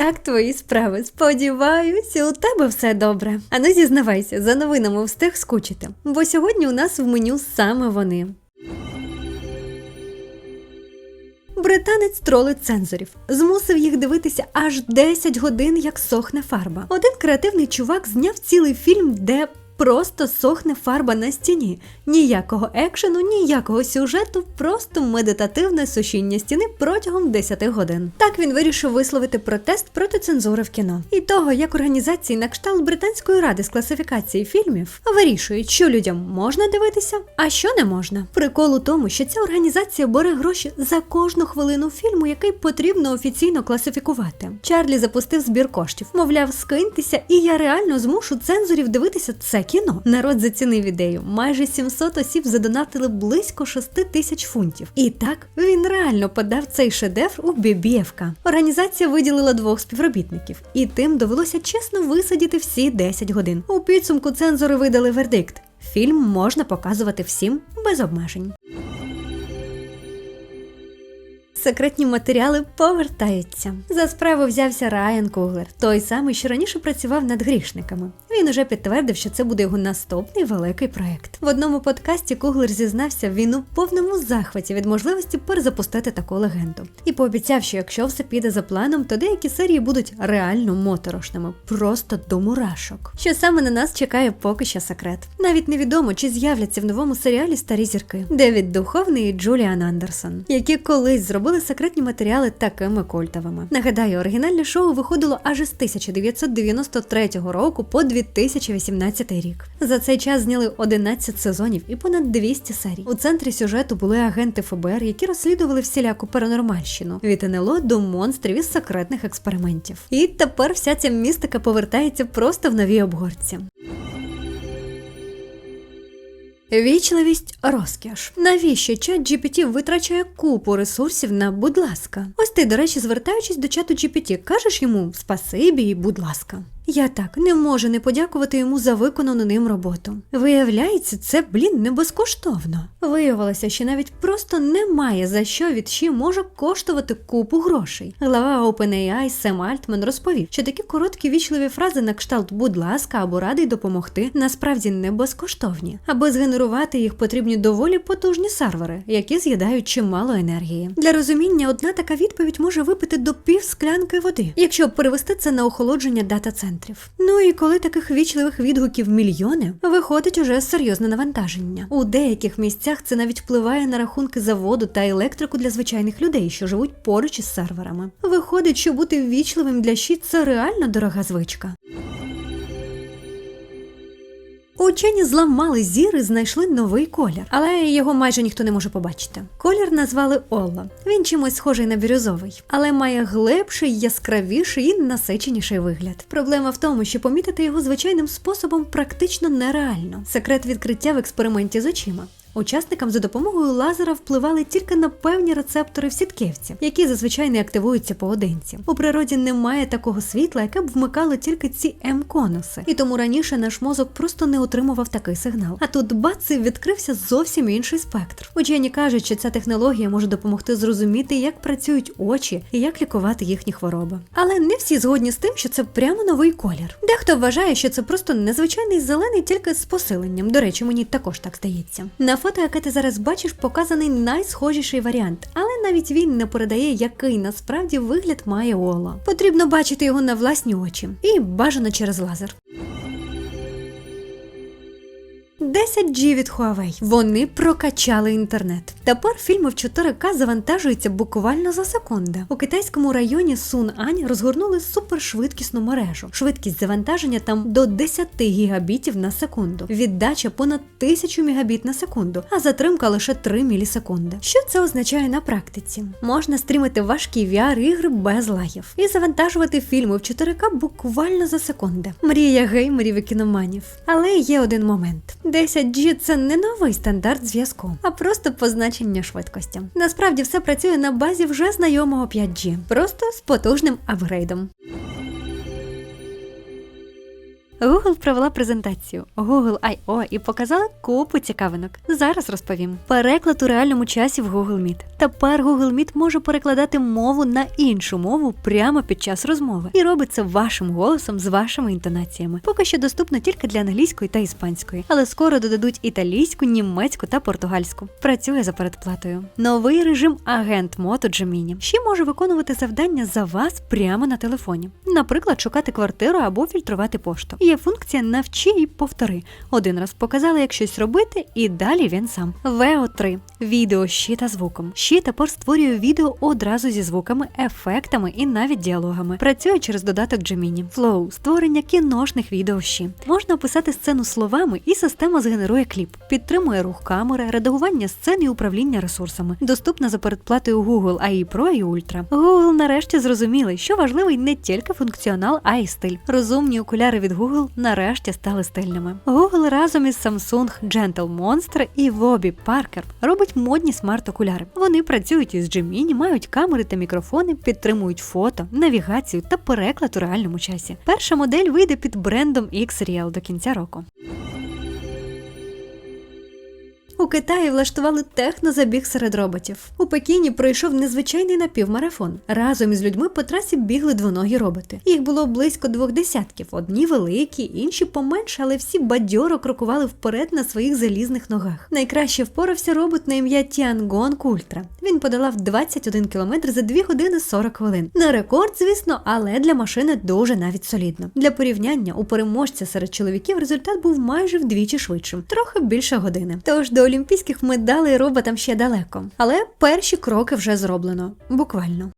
Як твої справи? Сподіваюся, у тебе все добре. А ну зізнавайся, за новинами встиг скучити. Бо сьогодні у нас в меню саме вони. Британець тролить цензорів, змусив їх дивитися аж 10 годин, як сохне фарба. Один креативний чувак зняв цілий фільм, де просто сохне фарба на стіні. Ніякого екшену, ніякого сюжету, просто медитативне сушіння стіни протягом 10 годин. Так він вирішив висловити протест проти цензури в кіно і того, як організації на кшталт британської ради з класифікації фільмів вирішують, що людям можна дивитися, а що не можна. Прикол у тому, що ця організація бере гроші за кожну хвилину фільму, який потрібно офіційно класифікувати. Чарлі запустив збір коштів, мовляв, скиньтеся, і я реально змушу цензорів дивитися це кіно. Народ зацінив ідею. Майже 700 осіб задонатили близько 6 тисяч фунтів. І так він реально подав цей шедевр у BBFK. Організація виділила двох співробітників, і тим довелося чесно висадіти всі 10 годин. У підсумку цензори видали вердикт. Фільм можна показувати всім без обмежень. Секретні матеріали повертаються. За справу взявся Райан Куглер, той самий, що раніше працював над грішниками. Він уже підтвердив, що це буде його наступний великий проект. В одному подкасті Куглер зізнався, він у повному захваті від можливості перезапустити таку легенду. І пообіцяв, що якщо все піде за планом, то деякі серії будуть реально моторошними, просто до мурашок. Що саме на нас чекає поки що секрет. Навіть невідомо, чи з'являться в новому серіалі старі зірки Девід Духовний і Джуліан Андерсон, які колись зробили секретні матеріали такими культовими. Нагадаю, оригінальне шоу виходило аж із 1993 року по 2018 рік. За цей час зняли 11 сезонів і понад 200 серій. У центрі сюжету були агенти ФБР, які розслідували всіляку паранормальщину від НЛО до монстрів із секретних експериментів. І тепер вся ця містика повертається просто в новій обгорці. Вічливість розкіш. Навіщо чат GPT витрачає купу ресурсів на будь ласка? Ось ти, до речі, звертаючись до чату GPT, кажеш йому спасибі і будь ласка. Я так не можу не подякувати йому за виконану ним роботу. Виявляється, це, блін, не безкоштовно. Виявилося, що навіть просто немає за що від щі може коштувати купу грошей. Глава OpenAI Сем Альтман розповів, що такі короткі вічливі фрази на кшталт будь ласка або радий допомогти насправді не безкоштовні. Аби згенерувати їх потрібні доволі потужні сервери, які з'їдають чимало енергії. Для розуміння одна така відповідь може випити до пів склянки води, якщо перевести це на охолодження дата центрів. Ну і коли таких вічливих відгуків мільйони, виходить уже серйозне навантаження. У деяких місцях це навіть впливає на рахунки за воду та електрику для звичайних людей, що живуть поруч із серверами. Виходить, що бути ввічливим для щит це реально дорога звичка. Учені зламали зір і знайшли новий колір, але його майже ніхто не може побачити. Колір назвали Олла. Він чимось схожий на бірюзовий, але має глибший, яскравіший і насиченіший вигляд. Проблема в тому, що помітити його звичайним способом практично нереально. Секрет відкриття в експерименті з очима. Учасникам за допомогою лазера впливали тільки на певні рецептори в сітківці, які зазвичай не активуються поодинці. У природі немає такого світла, яке б вмикало тільки ці М-конуси, і тому раніше наш мозок просто не отримував такий сигнал. А тут бац, відкрився зовсім інший спектр. Учені кажуть, що ця технологія може допомогти зрозуміти, як працюють очі і як лікувати їхні хвороби. Але не всі згодні з тим, що це прямо новий колір. Дехто вважає, що це просто незвичайний зелений, тільки з посиленням. До речі, мені також так здається. На фото, яке ти зараз бачиш, показаний найсхожіший варіант, але навіть він не передає, який насправді вигляд має Ола. Потрібно бачити його на власні очі і бажано через лазер. 10G від Huawei. Вони прокачали інтернет. Тепер фільми в 4К завантажуються буквально за секунди. У китайському районі Сун-Ань розгорнули супершвидкісну мережу. Швидкість завантаження там до 10 гігабітів на секунду. Віддача понад 1000 мегабіт на секунду, а затримка лише 3 мілісекунди. Що це означає на практиці? Можна стрімити важкі VR-ігри без лагів і завантажувати фільми в 4К буквально за секунди. Мрія геймерів і кіноманів. Але є один момент. 10G – це не новий стандарт зв'язку, а просто позначення швидкості. Насправді все працює на базі вже знайомого 5G, просто з потужним апгрейдом. Google провела презентацію Google I.O. і показала купу цікавинок. Зараз розповім. Переклад у реальному часі в Google Meet. Тепер Google Meet може перекладати мову на іншу мову прямо під час розмови і робить це вашим голосом з вашими інтонаціями. Поки що доступно тільки для англійської та іспанської, але скоро додадуть італійську, німецьку та португальську. Працює за передплатою. Новий режим агент мод у Gemini. Ще може виконувати завдання за вас прямо на телефоні. Наприклад, шукати квартиру або фільтрувати пошту. Є функція навчи і повтори. Один раз показали, як щось робити, і далі він сам. VO3 відео щі та звуком. Щі тепер створює відео одразу зі звуками, ефектами і навіть діалогами. Працює через додаток Gemini. Flow – створення кіношних відео щі. Можна описати сцену словами, і система згенерує кліп. Підтримує рух камери, редагування сцен і управління ресурсами. Доступна за передплатою Google AI Pro і Ultra. Google нарешті зрозуміли, що важливий не тільки функціонал, а й стиль. Розумні окуляри від Google нарешті стали стильними. Google разом із Samsung Gentle Monster і Вобі Parker робить модні смарт-окуляри. Вони працюють із Gemini, мають камери та мікрофони, підтримують фото, навігацію та переклад у реальному часі. Перша модель вийде під брендом X-Real до кінця року. У Китаї влаштували технозабіг серед роботів. У Пекіні пройшов незвичайний напівмарафон. Разом із людьми по трасі бігли двоногі роботи. Їх було близько двох десятків. Одні великі, інші поменше, але всі бадьоро крокували вперед на своїх залізних ногах. Найкраще впорався робот на ім'я Тіангонг Ультра. Він подолав 21 кілометр за 2 години 40 хвилин. Не рекорд, звісно, але для машини дуже навіть солідно. Для порівняння у переможця серед чоловіків результат був майже вдвічі швидшим, трохи більше години. Тож до олімпійських медалей роботам ще далеко. Але перші кроки вже зроблено. Буквально.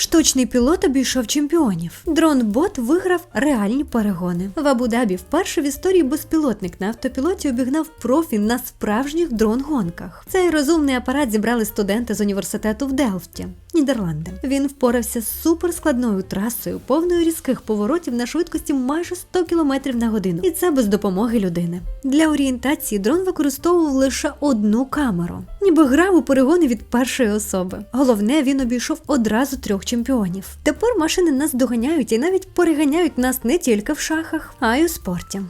Штучний пілот обійшов чемпіонів. Дрон-бот виграв реальні перегони. В Абу-Дабі вперше в історії безпілотник на автопілоті обігнав профі на справжніх дрон-гонках. Цей розумний апарат зібрали студенти з університету в Делфті, Нідерланди. Він впорався з суперскладною трасою, повною різких поворотів на швидкості майже 100 км на годину, і це без допомоги людини. Для орієнтації дрон використовував лише одну камеру, ніби грав у перегони від першої особи. Головне, він обійшов одразу трьох чемпіонів. Тепер машини нас доганяють і навіть переганяють нас не тільки в шахах, а й у спорті.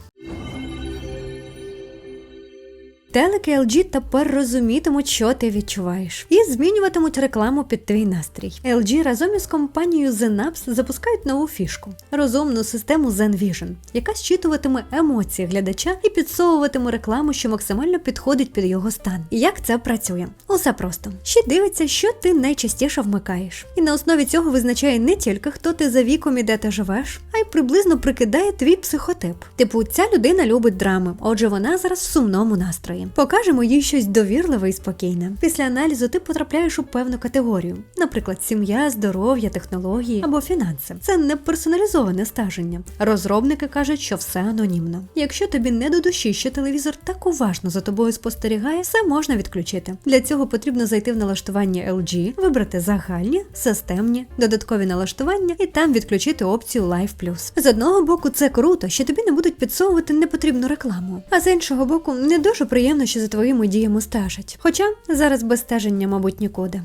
Телеки LG тепер розумітимуть, що ти відчуваєш, і змінюватимуть рекламу під твій настрій. LG разом із компанією Zenaps запускають нову фішку розумну систему Zen Vision, яка зчитуватиме емоції глядача і підсовуватиме рекламу, що максимально підходить під його стан. І як це працює? Усе просто ще дивиться, що ти найчастіше вмикаєш, і на основі цього визначає не тільки хто ти за віком і де ти живеш, а й приблизно прикидає твій психотип. Типу, ця людина любить драми, отже, вона зараз в сумному настрої. Покажемо їй щось довірливе і спокійне. Після аналізу ти потрапляєш у певну категорію, наприклад, сім'я, здоров'я, технології або фінанси. Це не персоналізоване стаження. Розробники кажуть, що все анонімно. Якщо тобі не до душі, що телевізор так уважно за тобою спостерігає, все можна відключити. Для цього потрібно зайти в налаштування LG, вибрати загальні, системні, додаткові налаштування і там відключити опцію Live Plus. З одного боку, це круто, що тобі не будуть підсовувати непотрібну рекламу, а з іншого боку, не дуже приємно, що за твоїми діями стежать. Хоча зараз без стеження, мабуть, нікуди.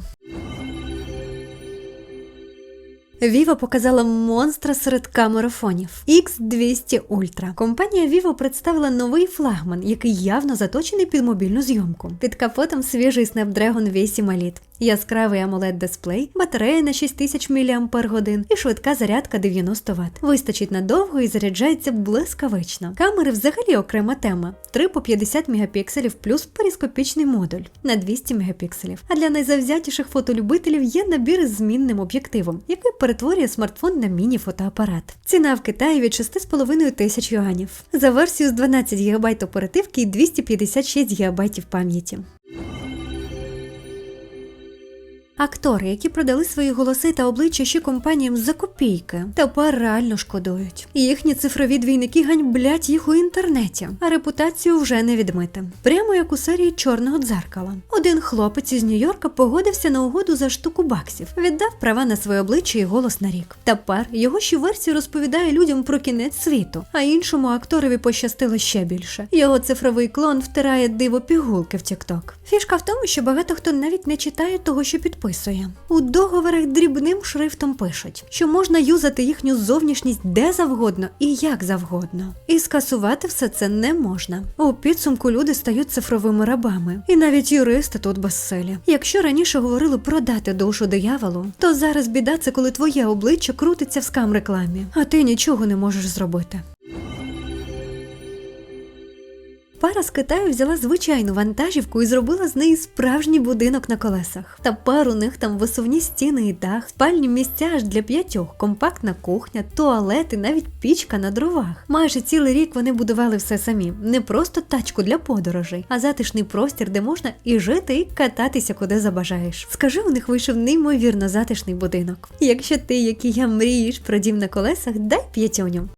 Vivo показала монстра серед камерафонів X200 Ultra. Компанія Vivo представила новий флагман, який явно заточений під мобільну зйомку. Під капотом свіжий Snapdragon 8 Elite, яскравий amoled дисплей, батарея на 6000 мАч і швидка зарядка 90 Вт. Вистачить надовго і заряджається блискавично. Камери взагалі окрема тема: 3 по 50 мегапікселів плюс перископічний модуль на 200 мегапікселів. А для найзавзятіших фотолюбителів є набір із змінним об'єктивом, який перетворює смартфон на міні-фотоапарат. Ціна в Китаї від 6,5 тисяч юанів. За версію з 12 ГБ оперативки і 256 ГБ пам'яті. Актори, які продали свої голоси та обличчя ще компаніям за копійки, тепер реально шкодують. Їхні цифрові двійники ганьблять їх у інтернеті, а репутацію вже не відмити. Прямо як у серії чорного дзеркала. Один хлопець із Нью-Йорка погодився на угоду за штуку баксів, віддав права на своє обличчя і голос на рік. Тепер його ще версія розповідає людям про кінець світу, а іншому акторові пощастило ще більше. Його цифровий клон втирає диво пігулки в TikTok. Фішка в тому, що багато хто навіть не читає того, що підписує підписує. У договорах дрібним шрифтом пишуть, що можна юзати їхню зовнішність де завгодно і як завгодно. І скасувати все це не можна. У підсумку люди стають цифровими рабами, і навіть юристи тут безсилі. Якщо раніше говорили продати душу дияволу, то зараз біда це коли твоє обличчя крутиться в скам рекламі, а ти нічого не можеш зробити. Пара з Китаю взяла звичайну вантажівку і зробила з неї справжній будинок на колесах. Тепер у них там висувні стіни і дах, спальні місця аж для п'ятьох, компактна кухня, туалет і навіть пічка на дровах. Майже цілий рік вони будували все самі, не просто тачку для подорожей, а затишний простір, де можна і жити, і кататися куди забажаєш. Скажи, у них вийшов неймовірно затишний будинок. Якщо ти, як і я, мрієш про дім на колесах, дай п'ятьоню.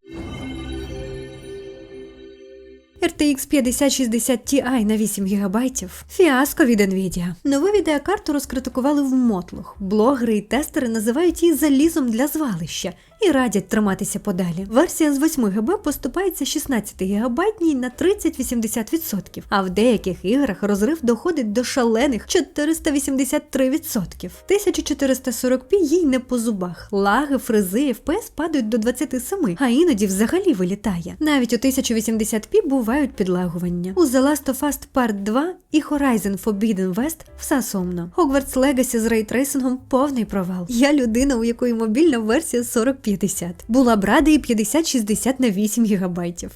RTX 5060 Ti на 8 ГБ – фіаско від Nvidia. Нову відеокарту розкритикували в мотлух. Блогери і тестери називають її залізом для звалища і радять триматися подалі. Версія з 8 ГБ поступається 16 ГБ на 30-80%, а в деяких іграх розрив доходить до шалених 483%. 1440p їй не по зубах. Лаги, фризи, FPS падають до 27, а іноді взагалі вилітає. Навіть у 1080p бувають підлагування. У The Last of Us Part 2 і Horizon Forbidden West все сумно. Hogwarts Legacy з рейтрейсингом повний провал. Я людина, у якої мобільна версія 4050. Була б рада і 5060 на 8 гігабайтів.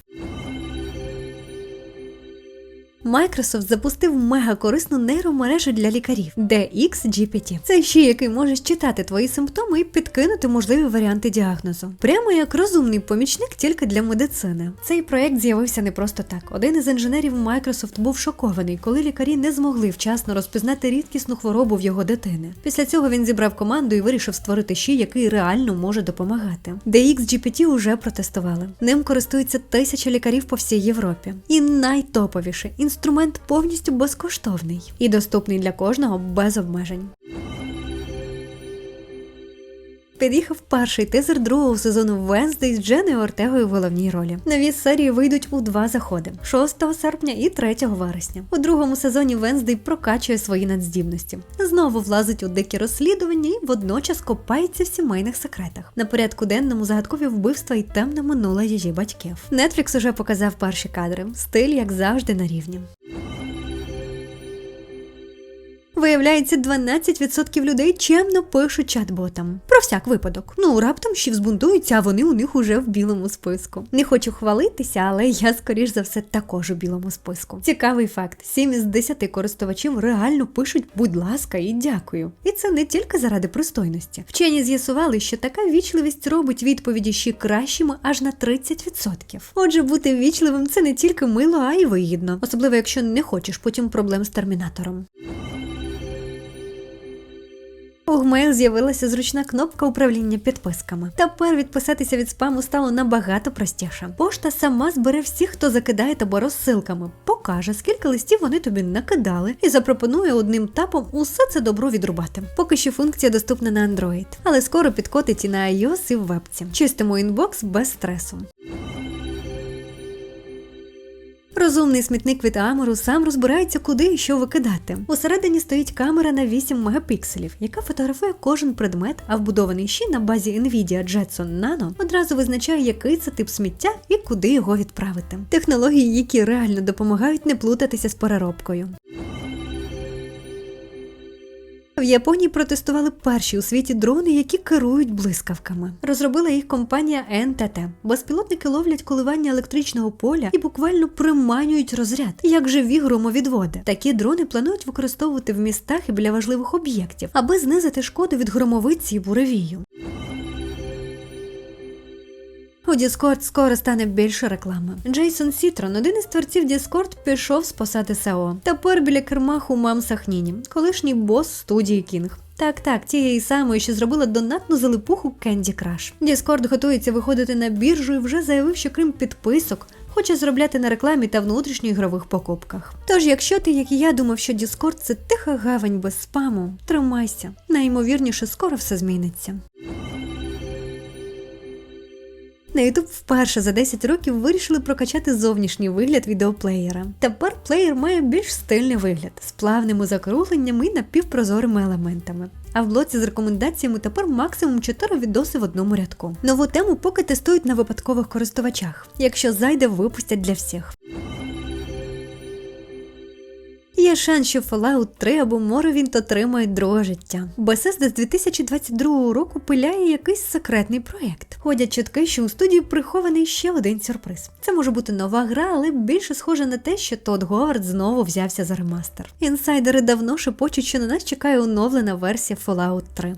Microsoft запустив мегакорисну нейромережу для лікарів DXGPT. Це ще який може читати твої симптоми і підкинути можливі варіанти діагнозу. Прямо як розумний помічник тільки для медицини. Цей проект з'явився не просто так. Один із інженерів Microsoft був шокований, коли лікарі не змогли вчасно розпізнати рідкісну хворобу в його дитини. Після цього він зібрав команду і вирішив створити ще, який реально може допомагати. DXGPT уже протестували. Ним користуються тисячі лікарів по всій Європі. І найтоповіше інструмент повністю безкоштовний і доступний для кожного без обмежень. Під'їхав перший тизер другого сезону Венздей з Дженою Ортегою в головній ролі. Нові серії вийдуть у два заходи: 6 серпня і 3 вересня. У другому сезоні Венздей прокачує свої надздібності. Знову влазить у дикі розслідування і водночас копається в сімейних секретах. На порядку денному загадкові вбивства і темне минуле її батьків. Netflix уже показав перші кадри. Стиль, як завжди, на рівні. Виявляється, 12% людей чемно пишуть чат-ботам. Про всяк випадок. Ну, раптом ще взбунтуються, а вони у них уже в білому списку. Не хочу хвалитися, але я, скоріш за все, також у білому списку. Цікавий факт: 7 із 10 користувачів реально пишуть будь ласка і дякую. І це не тільки заради пристойності. Вчені з'ясували, що така вічливість робить відповіді ще кращими аж на 30%. Отже, бути вічливим це не тільки мило, а й вигідно, особливо якщо не хочеш потім проблем з термінатором. У Gmail з'явилася зручна кнопка управління підписками. Тепер відписатися від спаму стало набагато простіше. Пошта сама збере всіх, хто закидає тебе розсилками, покаже, скільки листів вони тобі накидали, і запропонує одним тапом усе це добро відрубати. Поки що функція доступна на Android, але скоро підкотить і на iOS і в вебці. Чистимо інбокс без стресу. Розумний смітник від Амору сам розбирається, куди і що викидати. Усередині стоїть камера на 8 мегапікселів, яка фотографує кожен предмет, а вбудований ще на базі Nvidia Jetson Nano одразу визначає, який це тип сміття і куди його відправити. Технології, які реально допомагають не плутатися з переробкою. В Японії протестували перші у світі дрони, які керують блискавками. Розробила їх компанія NTT. Безпілотники ловлять коливання електричного поля і буквально приманюють розряд, як живі громовідводи. Такі дрони планують використовувати в містах і біля важливих об'єктів, аби знизити шкоду від громовиці і буревію. У Discord скоро стане більше реклами. Джейсон Сітрон, один із творців Discord, пішов з посади СЕО. Тепер біля керма Хумам Сахніні, колишній бос студії Кінг. Так, так, тієї самої, що зробила донатну залипуху Candy Crush. Discord готується виходити на біржу і вже заявив, що крім підписок. Хоче заробляти на рекламі та внутрішньоігрових покупках. Тож, якщо ти, як і я, думав, що Discord це тиха гавань без спаму, тримайся. Найімовірніше, скоро все зміниться. На YouTube вперше за 10 років вирішили прокачати зовнішній вигляд відеоплеєра. Тепер плеєр має більш стильний вигляд з плавними закругленнями і напівпрозорими елементами. А в блоці з рекомендаціями тепер максимум 4 відоси в одному рядку. Нову тему поки тестують на випадкових користувачах. Якщо зайде, випустять для всіх. Є шанс, що Fallout 3 або Morrowind отримають друге життя. Bethesda з 2022 року пиляє якийсь секретний проєкт. Ходять чутки, що у студії прихований ще один сюрприз. Це може бути нова гра, але більше схоже на те, що Тодд Говард знову взявся за ремастер. Інсайдери давно шепочуть, що на нас чекає оновлена версія Fallout 3.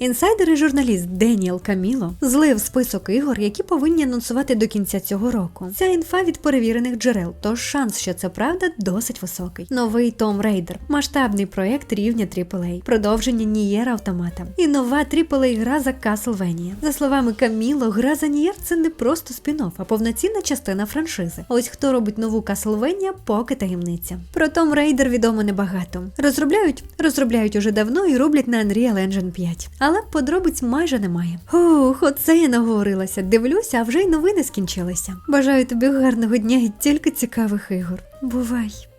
Інсайдер і журналіст Деніел Каміло злив список ігор, які повинні анонсувати до кінця цього року. Ця інфа від перевірених джерел, тож шанс, що це правда, досить високий. Новий Том Рейдер, масштабний проєкт рівня AAA, продовження Нієр Автомата і нова AAA гра за Castlevania. За словами Каміло, гра за Нієр це не просто спін-офф, а повноцінна частина франшизи. Ось хто робить нову Castlevania, поки таємниця. Про Том Рейдер відомо небагато. Розробляють, розробляють уже давно і роблять на Unreal Engine 5. Але подробиць майже немає. Ух, оце я наговорилася. Дивлюся, а вже й новини скінчилися. Бажаю тобі гарного дня і тільки цікавих ігор. Бувай!